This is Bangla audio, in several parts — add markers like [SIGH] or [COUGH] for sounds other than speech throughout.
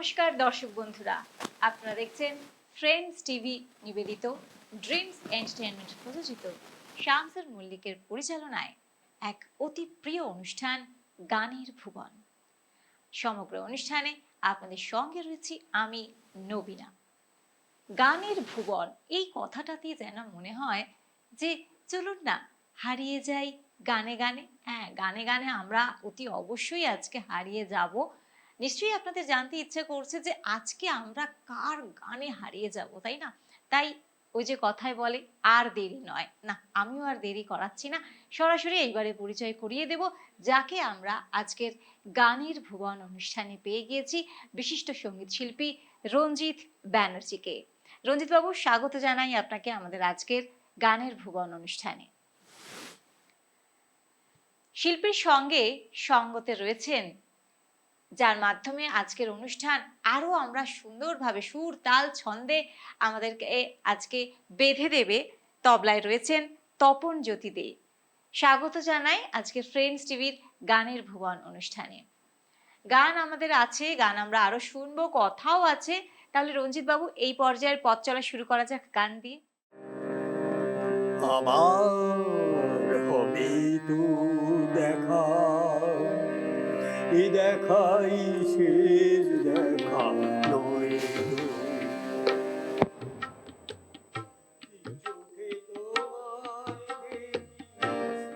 নমস্কার দর্শক বন্ধুরা। আপনারা দেখছেন ফ্রেন্ডস টিভি নিবেদিত ড্রিমস এন্টারটেনমেন্ট প্রযোজিত শামসুর মল্লিকের পরিচালনায় এক অতি প্রিয় অনুষ্ঠান গানের ভুবন। সমগ্র অনুষ্ঠানে আপনাদের সঙ্গে রয়েছি আমি নবীনা। গানের ভুবন, এই কথাটাতেই যেন মনে হয় যে চলুন না, হারিয়ে যাই গানে গানে। হ্যাঁ গানে গানে আমরা অতি অবশ্যই আজকে হারিয়ে যাব নিশ্চয়ই আপনাদের জানতে ইচ্ছে করছে যে আজকে আমরা কার গানে হারিয়ে যাব, তাই না? তাই ওই যে কথায় বলে, আর দেরি নয়। না, আমিও আর দেরি করাচ্ছি না। সরাসরি এইবারে পরিচয় করিয়ে দেব, যাকে আমরা আজকের গানের ভুবন অনুষ্ঠানে পেয়ে গিয়েছি বিশিষ্ট সংগীত শিল্পী রঞ্জিত ব্যানার্জিকে। রঞ্জিত বাবু স্বাগত জানাই আপনাকে আমাদের আজকের গানের ভুবন অনুষ্ঠানে। শিল্পীর সঙ্গে সঙ্গতে রয়েছেন যার মাধ্যমে আজকের অনুষ্ঠান আরও আমরা সুন্দরভাবে সুর, তাল, ছন্দে আমাদেরকে আজকে বেঁধে দেবে। তবলায় রয়েছেন তপন জ্যোতি দে। স্বাগত জানাই আজকে ফ্রেন্ডস টিভির গানের ভুবন অনুষ্ঠানে। গান আমাদের আছে, গান আমরা আরও শুনব, কথাও আছে। তাহলে রঞ্জিত বাবু, এই পর্যায়ের পথ চলা শুরু করা যাক গান দিয়ে। আমার দেখা দেখাই শেষ দেখা নয়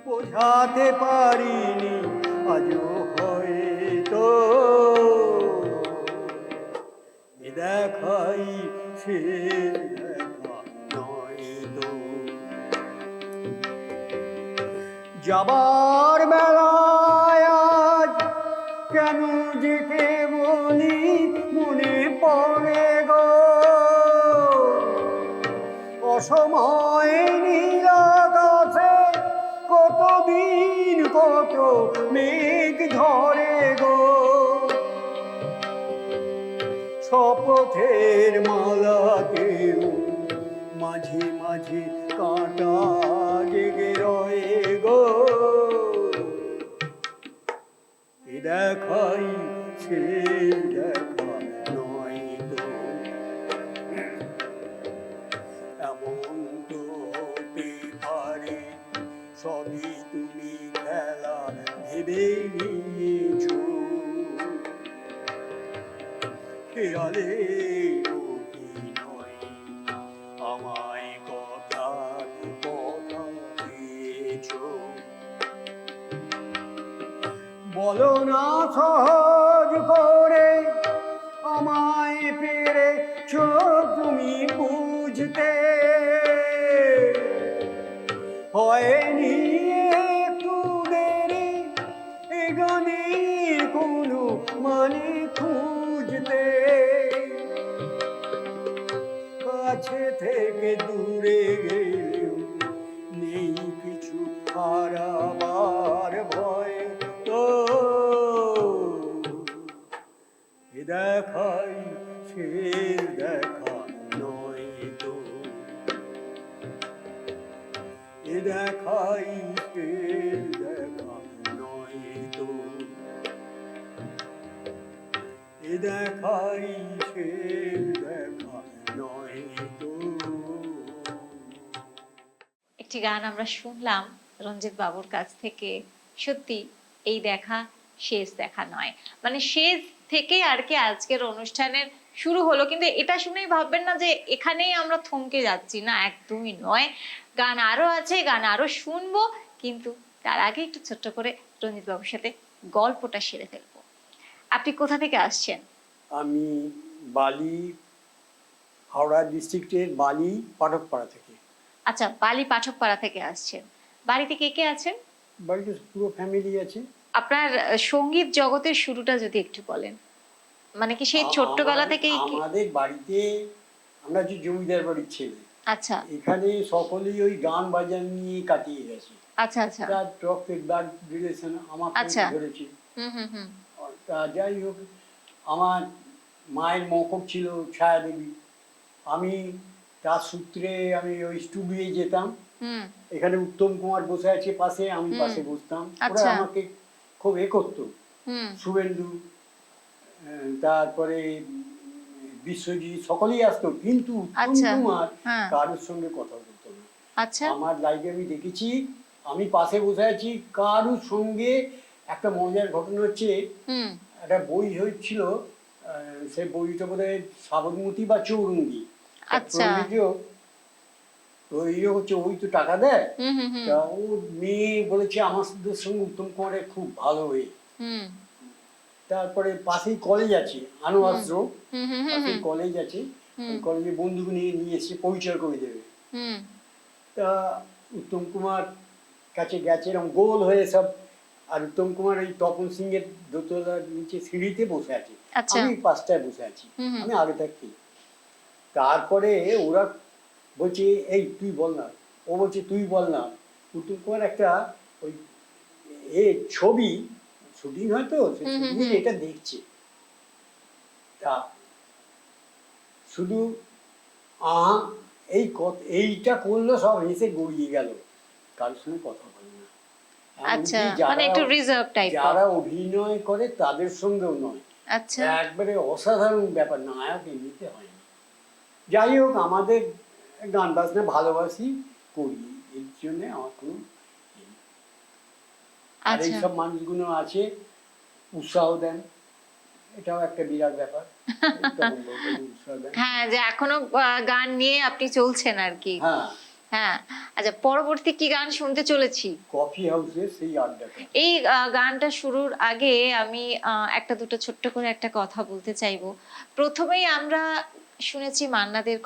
বোঝাতে পারিনি, আজও হয়তো। দেখাই শেষ দেখা নয় তো। যাবার বেলায় শপথের মালাতেও মাঝে মাঝে কাটা জেগে রয়ে গো। এ দেখাই, সে দেখা নয় তো। এমন তো হতে পারে, সবই তুমি খেলা ভেবে নিয়েছো। খেয়ালে বলো না সহজ করে। আমায় পেরেছ তুমি বুঝতে। হয়নি একটু দেরি এ গানের কোনো মানে খুঁজতে। কাছে থেকে দূরে গেলেও দেখা নয় তো এ দেখাই দেখা নয় তো এ দেখাই দেখা নয় তো একটি গান আমরা শুনলাম রঞ্জিত বাবুর কাছ থেকে। সত্যি, এই দেখা শেষ দেখা নয়। মানে শেষ থেকে আর কি আজকের অনুষ্ঠানের শুরু হলো। কিন্তু এটা শুনেই ভাববেন না যে এখানেই আমরা থমকে যাচ্ছি। না একদমই নয়। গান আরও আছে গান আরও শুনব কিন্তু তার আগে একটু ছোট্ট করে রঞ্জিত বাবুর সাথে গল্পটা সেরে ফেলব। আপনি কোথা থেকে আসছেন? আমি বালি হাওড়া ডিস্ট্রিক্টের বালি পাঠকপাড়া থেকে। আচ্ছা বালি পাঠকপাড়া থেকে আসছেন। বাড়িতে কে কে আছেন? বাড়িতে পুরো ফ্যামিলি আছে। আপনার সংগীত জগতের শুরুটা যদি একটু বলেন। মানে কি সেই ছোট্টবেলা আমাদের- থেকেই আমাদের বাড়িতে আমরা যে জমিদার বাড়ির ছেলে। আচ্ছা। এখানে সকলেই ওই গান বাজান নিয়ে কাটিয়ে গেছে। আচ্ছা আচ্ছা। তার রক্তের ব্লাড রিলেশন আমাকে আচ্ছা। ধরেছে। হুম হুম হুম। তা যাই হোক আমার মায়ের মকর ছিল ছায়া দেবী আমি তার সূত্রে আমি ওই স্টুডিওয়ে যেতাম। হুম। এখানে উত্তম কুমার বসে আছে পাশে আমি পাশে বসতাম। ওরা আচ্ছা। আমাকে খুব এ করতো শুভেন্দু তারপরে বিশ্বজিৎ সকলেই আসতো কিন্তু আচ্ছা। কুমার হ্যাঁ। কারোর সঙ্গে কথা বলতো না। আচ্ছা। আমার লাইফে আমি দেখেছি আমি পাশে বসে আছি কারোর সঙ্গে একটা মজার ঘটনা হচ্ছে একটা বই হয়েছিল সে বইটা বোধ হয় সাবরমতী বা চৌরঙ্গি। আচ্ছা। তো এই হচ্ছে ওই তো টাকা দেয়। তা ও মেয়ে বলেছে আমাদের সঙ্গে উত্তম কুমারের খুব ভালো হয়ে তারপরে পাশেই কলেজ আছে হুম। পাশেই কলেজ আছে। কলেজে বন্ধুকে নিয়ে নিয়ে এসে পরিচয় করে দেবে। তা উত্তম কুমার কাছে গেছে এরকম গোল হয়ে সব। আর উত্তম কুমার ওই তপন সিং এর দোতলার নিচে সিঁড়িতে বসে আছে। আচ্ছা। আমি পাঁচটায় বসে আছি। আমি আগে থাকি তারপরে ওরা বলছে এই তুই বল না। ও বলছে তুই বল না। উত্তম কুমার একটা ওই এ ছবি শুটিং হয় তো শুটিং এটা দেখছে। তা শুধু আহ এই কত এইটা করল সব হেসে গড়িয়ে গেল। কারোর সঙ্গে কথা বলে না। আচ্ছা যারা- মানে একটু রিজার্ভ টাইপ যারা অভিনয় করে তাদের সঙ্গেও নয়। আচ্ছা। একবারে অসাধারণ ব্যাপার নায়ক এমনিতে হয় না। যাই হোক আমাদের গান বাজনা ভালোবাসি করি। এর জন্য আমার কোনো। আর আচ্ছা। এইসব মানুষগুলো আছে উৎসাহ দেন। এটাও একটা বিরাট ব্যাপার। হ্যাঁ যে এখনও গান নিয়ে আপনি চলছেন আর কি হ্যাঁ। হ্যাঁ। আচ্ছা পরবর্তী কি গান শুনতে চলেছি? কফি হাউসের সেই আড্ডাটা। এই গানটা শুরুর আগে আমি একটা দুটো ছোট্ট করে একটা কথা বলতে চাইব। প্রথমেই আমরা শুনেছি মান্নাদের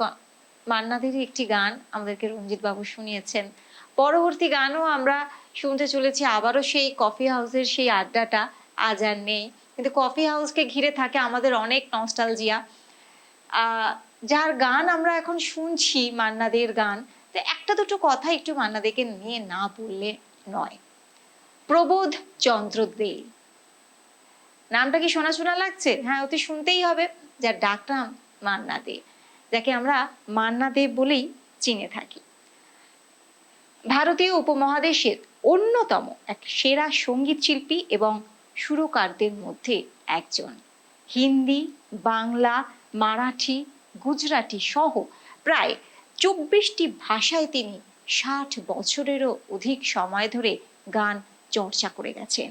মান্নাদেরই একটি গান। আমাদেরকে রঞ্জিত বাবু শুনিয়েছেন। পরবর্তী গানও আমরা শুনতে চলেছি। আবারও সেই কফি হাউসের সেই আড্ডাটা আজ আর নেই। কিন্তু কফি হাউসকে ঘিরে থাকে আমাদের অনেক নস্টালজিয়া যার গান আমরা এখন শুনছি, মান্নাদের গান, তো একটা দুটো কথা একটু মান্নাদেরকে নিয়ে না বললে নয়। প্রবোধ চন্দ্র দে। নামটা কি শোনা শোনা লাগছে? হ্যাঁ অতি শুনতেই হবে। যার ডাকনাম মান্না দে যাকে আমরা মান্না দেব বলেই চিনে থাকি। ভারতীয় উপমহাদেশের অন্যতম এক সেরা সংগীত শিল্পী এবং সুরকারদের মধ্যে একজন। হিন্দি, বাংলা, মারাঠি, গুজরাটি সহ প্রায় চব্বিশটি ভাষায় তিনি ষাট বছরেরও অধিক সময় ধরে গান চর্চা করে গেছেন।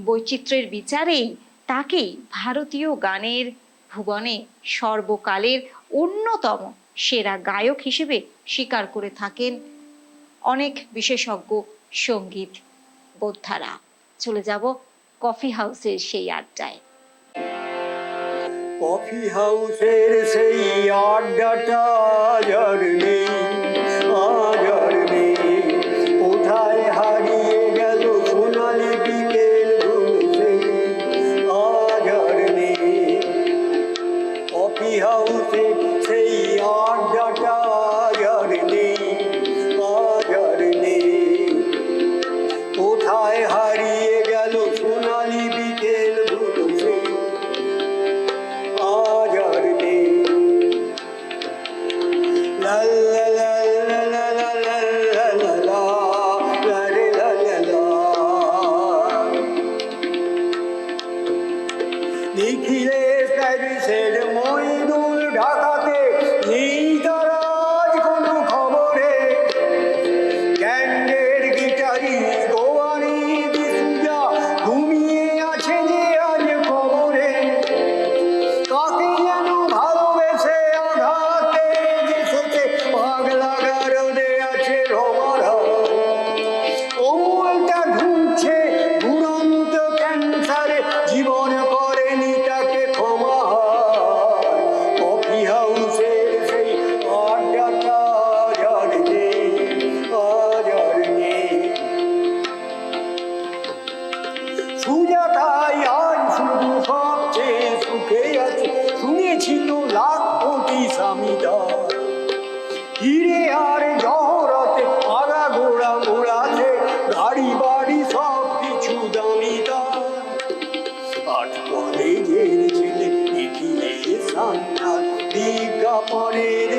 বৈচিত্র্যের বিচারেই তাকেই ভারতীয় গানের ভুবনে সর্বকালের অন্যতম সেরা গায়ক হিসেবে স্বীকার করে থাকেন অনেক বিশেষজ্ঞ সংগীত বোদ্ধারা। চলে যাব কফি হাউসের সেই আড্ডায়। কফি হাউসের সেই আড্ডাটা কলেজের ছেলে দেখিলে সান্তাল বিজ্ঞাপনের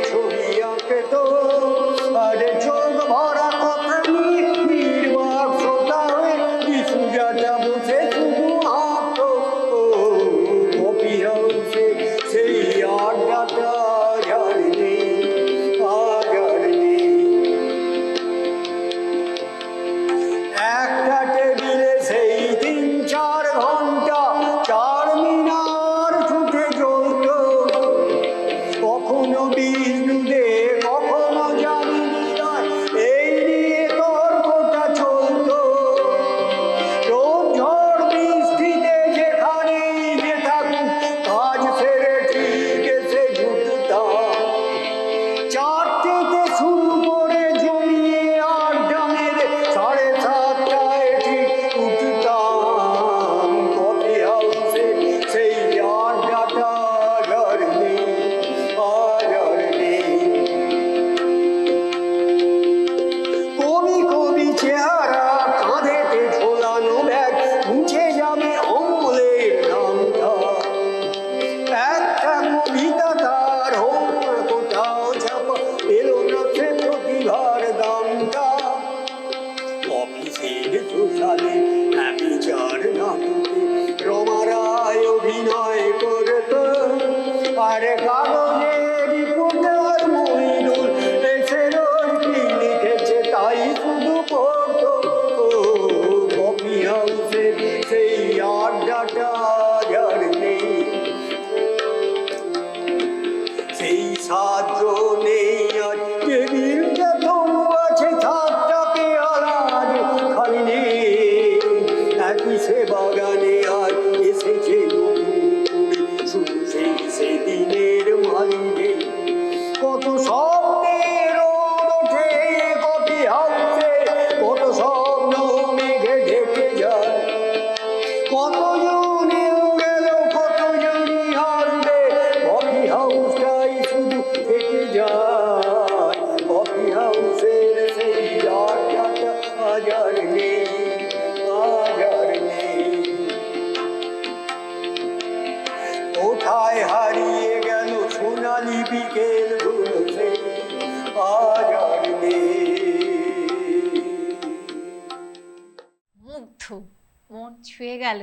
মুগ্ধ মন ছুঁয়ে গেল।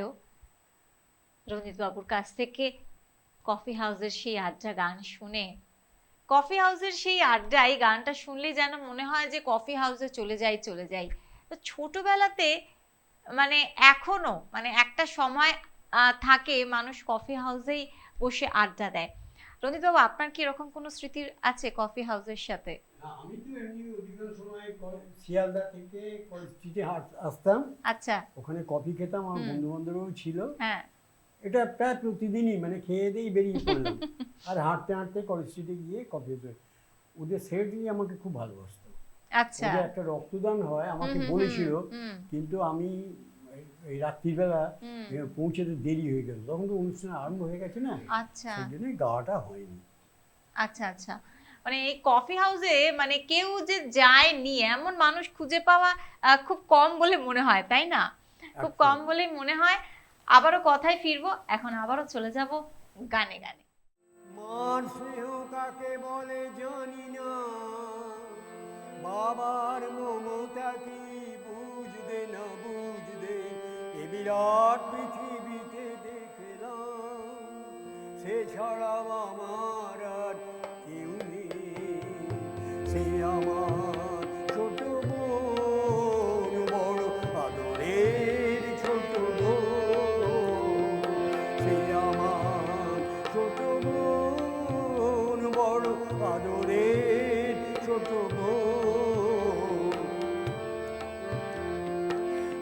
রঞ্জিত বাবুর কাছ থেকে কফি হাউসের সেই আড্ডা গান শুনে। কফি হাউসের সেই আড্ডা এই গানটা শুনলেই যেন মনে হয় যে কফি হাউসে চলে যাই চলে যাই। তো ছোটবেলাতে মানে এখনও মানে একটা সময় থাকে মানুষ কফি হাউসেই বসে আড্ডা দেয়। রঞ্জিত বাবু আপনার কি এরকম কোনো স্মৃতি আছে কফি হাউসের সাথে? আমি তো এমনি অধিকাংশ সময় শিয়ালদা থেকে স্ট্রিটে আসতাম। আচ্ছা। ওখানে কফি খেতাম আমার বন্ধু বান্ধবও ছিল। হ্যাঁ। এটা প্রায় প্রতিদিনই মানে খেয়ে দিয়েই বেরিয়ে পড়লাম। [LAUGHS] আর হাঁটতে হাঁটতে কলেজ স্ট্রিটে গিয়ে কফি ওদের সেটই আমাকে খুব ভালোবাসতো। আচ্ছা। একটা রক্তদান হয় আমাকে বলেছিল। কিন্তু আমি এই- রাত্রিবেলা পৌঁছতে দেরি হয়ে গেল। তখন তো অনুষ্ঠান আরম্ভ হয়ে গেছে না? আচ্ছা। সেই জন্যই গাওয়াটা হয়নি। আচ্ছা আচ্ছা। মানে এই কফি হাউসে মানে কেউ যে যায়নি এমন মানুষ খুঁজে পাওয়া খুব কম বলে মনে হয় তাই না? খুব কম বলে মনে হয়। আবারও কথায় ফিরবো এখন আবারও চলে যাব গানে গানে। স্নেহ কাকে বলে জানি না। বাবার মমতা কি বুঝবে না বুঝবে? এ বিরাট পৃথিবীতে দেখলাম সে ছাড়াও আমার আর সে আমার ছোট বড় আদরের ছোট বোন। ছোট বড় আদরের ছোট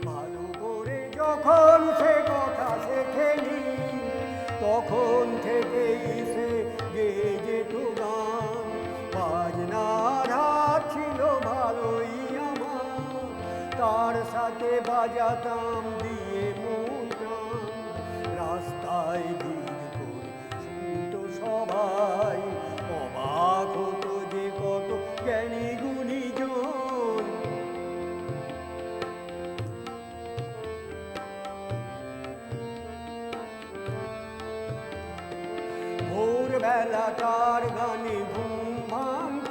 ভালো করে যখন সে কথা শেখেনি, তখন থেকেই সে গেয়ে তার সাথে বাজাতাম দিয়ে মন রাস্তায় ভিড় করে শুনতো সবাই, অবাক হতো যে কত জ্ঞানী গুণীজন। ভোরবেলা তার গানে ঘুম ভাঙত,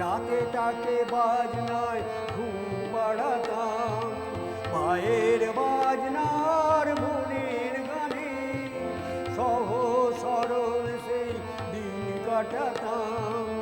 রাতে তাকে বাজনায় পায়ের বাজনার মনের গানে সহ সরল সেই দিন কাটাতাম।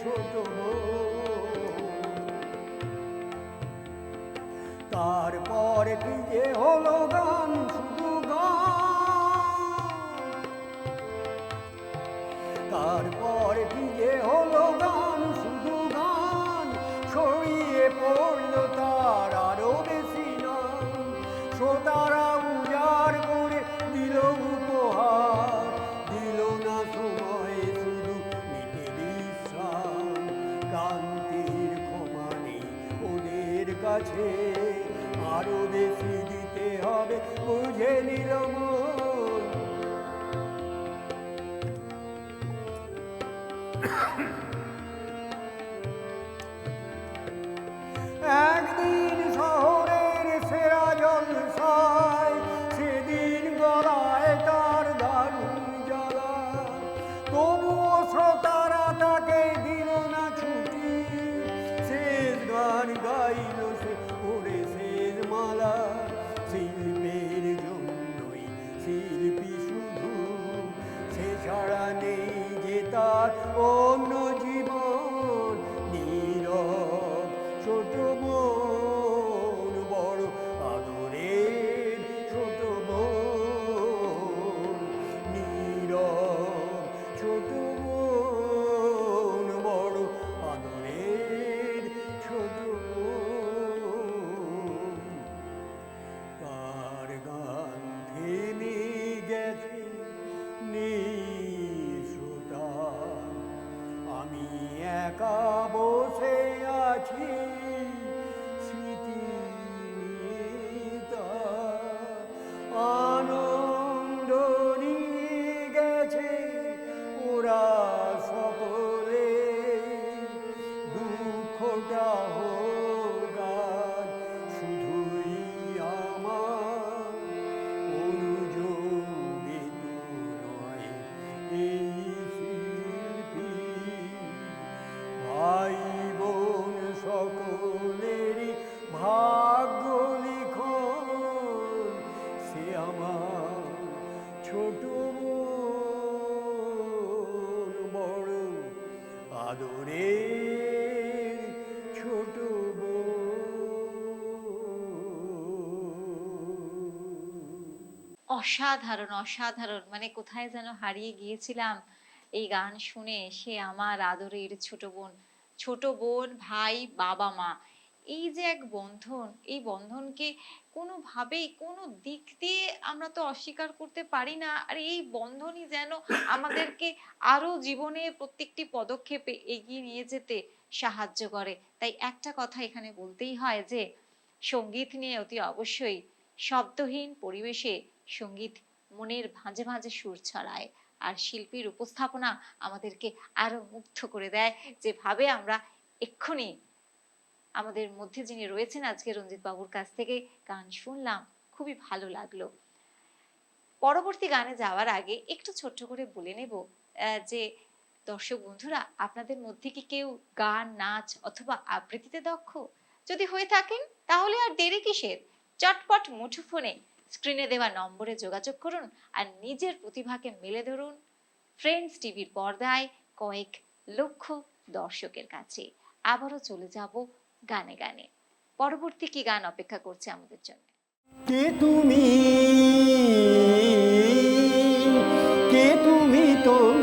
ছোট তারপর যে হলো গান কাছে একা বসে আছি স্মৃতিতা অসাধারণ অসাধারণ। মানে কোথায় যেন হারিয়ে গিয়েছিলাম এই গান শুনে সে আমার আদরের ছোট বোন ছোট বোন, ভাই, বাবা, মা। এই যে এক বন্ধন, এই বন্ধনকে কোনোভাবেই, কোনো দিক দিয়ে আমরা তো অস্বীকার করতে পারি না। আর এই বন্ধনই যেন আমাদেরকে আরও জীবনে প্রত্যেকটি পদক্ষেপে এগিয়ে নিয়ে যেতে সাহায্য করে। তাই একটা কথা এখানে বলতেই হয় যে, সংগীত নিয়ে অতি অবশ্যই শব্দহীন পরিবেশে সংগীত মনের ভাঁজে ভাঁজে সুর ছড়ায়। আর শিল্পীর উপস্থাপনা আমাদেরকে আরও মুগ্ধ করে দেয়। যেভাবে আমরা এক্ষুনি আমাদের মধ্যে যিনি রয়েছেন আজকে রঞ্জিত বাবুর কাছ থেকে গান শুনলাম, খুবই ভালো লাগল। পরবর্তী গানে যাওয়ার আগে একটু ছোট্ট করে বলে নেব যে দর্শক বন্ধুরা, আপনাদের মধ্যে কি কেউ গান, নাচ অথবা আবৃত্তিতে দক্ষ? যদি হয়ে থাকেন, তাহলে আর দেরি কিসের? চটপট মুঠোফোনে স্ক্রিনে দেওয়া নম্বরে যোগাযোগ করুন আর নিজের প্রতিভাকে মেলে ধরুন। ফ্রেন্ডস টিভির পর্দায় কয়েক লক্ষ দর্শকের কাছে। আবারও চলে যাব গানে গানে। পরবর্তী কি গান অপেক্ষা করছে আমাদের জন্য? কে তুমি? কে তুমি তোমরা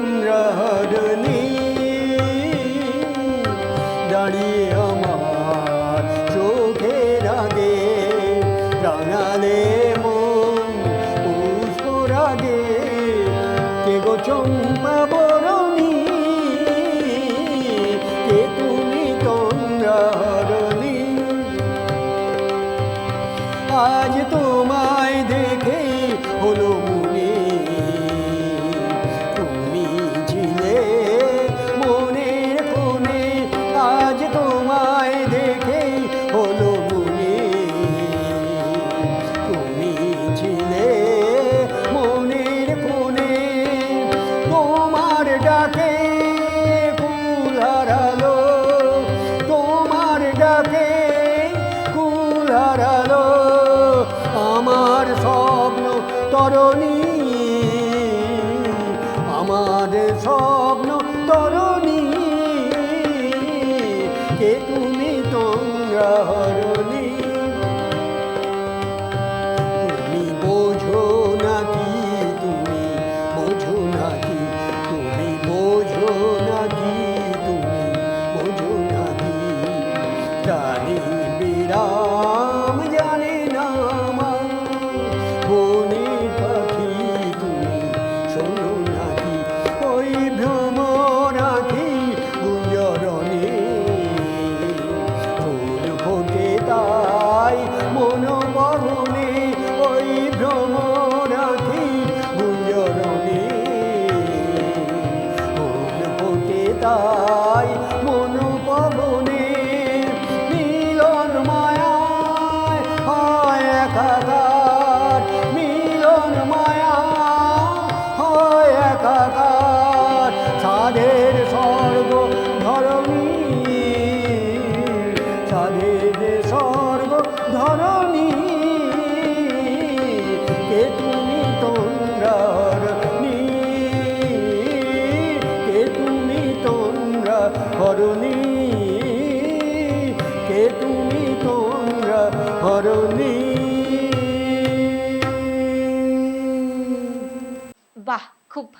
হলো রাম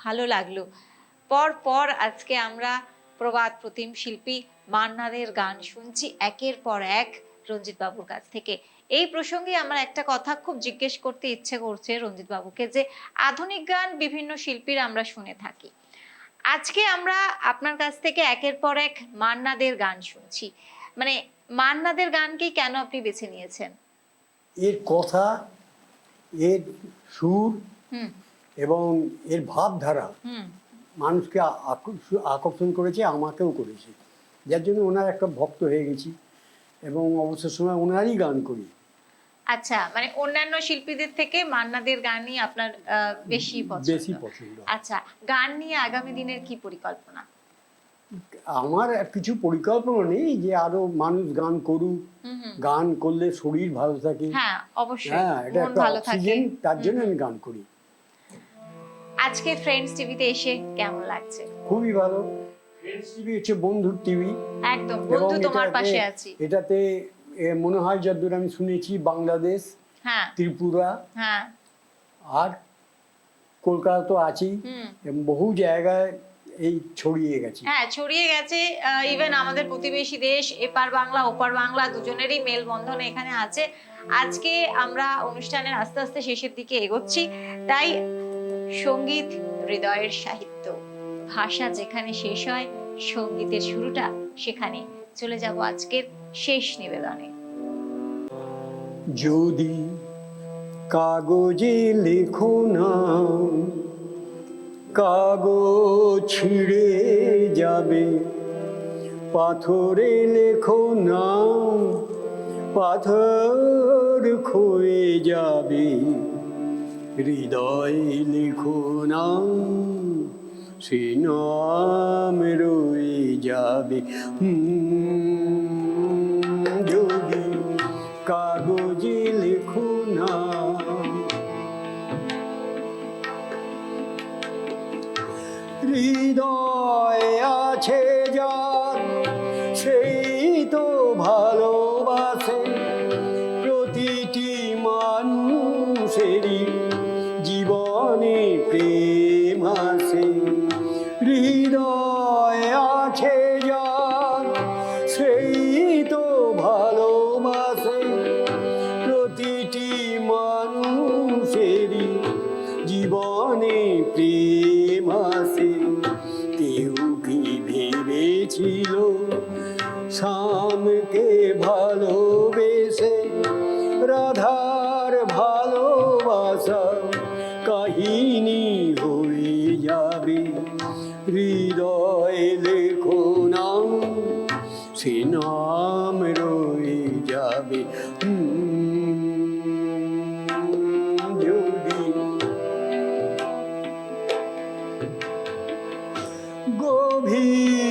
ভালো লাগল। পর পর আজকে আমরা প্রবাদ প্রতিম শিল্পী মান্নাদের গান শুনছি একের পর এক রঞ্জিত বাবুর কাছ থেকে। এই প্রসঙ্গে আমার একটা কথা খুব জিজ্ঞেস করতে ইচ্ছে করছে রঞ্জিত বাবুকে যে আধুনিক গান বিভিন্ন শিল্পীর আমরা শুনে থাকি। আজকে আমরা আপনার কাছ থেকে একের পর এক মান্নাদের গান শুনছি। মানে মান্নাদের গানকেই কেন আপনি বেছে নিয়েছেন? এর কথা এর সুর হুম। এবং এর ভাবধারা মানুষকে আকর্ষণ করেছে আমাকেও করেছে। যার জন্য ওনার একটা ভক্ত হয়ে গেছি এবং অবসর সময় ওনারই গান করি। আচ্ছা মানে অন্যান্য শিল্পীদের থেকে মান্নাদের গানই আপনার বেশি পছন্দ। বেশি পছন্দ। আচ্ছা গান নিয়ে আগামী দিনের কি পরিকল্পনা? আমার কিছু পরিকল্পনা নেই যে আরও মানুষ গান করুক। গান করলে শরীর ভালো থাকে। হ্যাঁ অবশ্যই হ্যাঁ এটা একটা ভালো থাকে। অক্সিজেন তার জন্য আমি গান করি। আজকে ফ্রেন্ডস টিভিতে এসে কেমন লাগছে? খুবই ভালো। ফ্রেন্ডস টিভি হচ্ছে বন্ধুর টিভি একদম বন্ধু তোমার পাশে আছি। এটাতে মনে হয় যতদূর আমি শুনেছি বাংলাদেশ হ্যাঁ। ত্রিপুরা হ্যাঁ। আর কলকাতা তো আছেই। বহু জায়গায় এই ছড়িয়ে গেছে। হ্যাঁ ছড়িয়ে গেছে ইভেন আমাদের প্রতিবেশী দেশ এপার বাংলা ওপার বাংলা দুজনেরই মেলবন্ধন এখানে আছে। আজকে আমরা অনুষ্ঠানের আস্তে আস্তে শেষের দিকে এগোচ্ছি। তাই সংগীত হৃদয়ের সাহিত্য। ভাষা যেখানে শেষ হয়, সঙ্গীতের শুরুটা সেখানে। চলে যাব আজকের শেষ নিবেদনে। যদি কাগজে লেখো না, কাগজ ছিঁড়ে যাবে। পাথরে লেখো না, পাথর ক্ষয়ে যাবে। হৃদয় লেখো না সে নাম রয়ে যাবে। যদি কাগজে লেখো না হৃদয় আছে অভি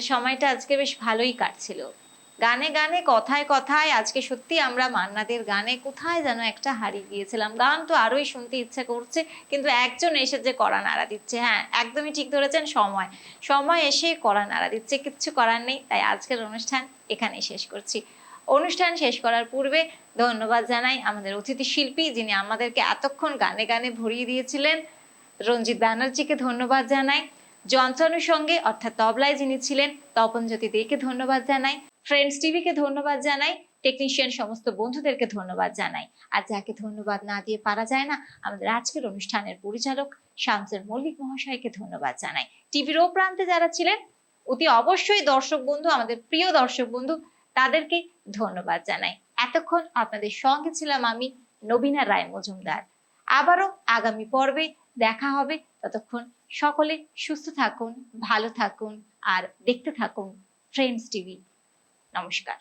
আমাদের সময়টা আজকে বেশ ভালোই কাটছিল। গানে গানে, কথায় কথায় আজকে সত্যি আমরা মান্নাদের গানে কোথায় যেন একটা হারিয়ে গিয়েছিলাম। গান তো আরোই শুনতে ইচ্ছে করছে, কিন্তু একজন এসে যে কড়া নাড়া দিচ্ছে হ্যাঁ একদমই ঠিক ধরেছেন, সময়। সময় এসে কড়া নাড়া দিচ্ছে, কিচ্ছু করার নেই, তাই আজকের অনুষ্ঠান এখানে শেষ করছি। অনুষ্ঠান শেষ করার পূর্বে ধন্যবাদ জানাই আমাদের অতিথি শিল্পী, যিনি আমাদেরকে এতক্ষণ গানে গানে ভরিয়ে দিয়েছিলেন। রঞ্জিত ব্যানার্জিকে ধন্যবাদ জানাই। যন্ত্রানুর সঙ্গে, অর্থাৎ তবলায় যিনি ছিলেন তপনজ্যোতি দেকে ধন্যবাদ জানাই। ফ্রেন্ডস টিভিকে ধন্যবাদ জানাই। টেকনিশিয়ান সমস্ত বন্ধুদেরকে ধন্যবাদ জানাই। আর যাকে ধন্যবাদ না দিয়ে পারা যায় না, আমাদের আজকের অনুষ্ঠানের পরিচালক শামসুর মল্লিক মহাশয়কে ধন্যবাদ জানাই। টিভির ও প্রান্তে যারা ছিলেন, অতি অবশ্যই দর্শক বন্ধু, আমাদের প্রিয় দর্শক বন্ধু, তাদেরকে ধন্যবাদ জানাই। এতক্ষণ আপনাদের সঙ্গে ছিলাম আমি, নবীনা রায় মজুমদার। আবারও আগামী পর্বে দেখা হবে। ততক্ষণ সকলে সুস্থ থাকুন ভালো থাকুন আর দেখতে থাকুন ফ্রেন্ডস টিভি নমস্কার।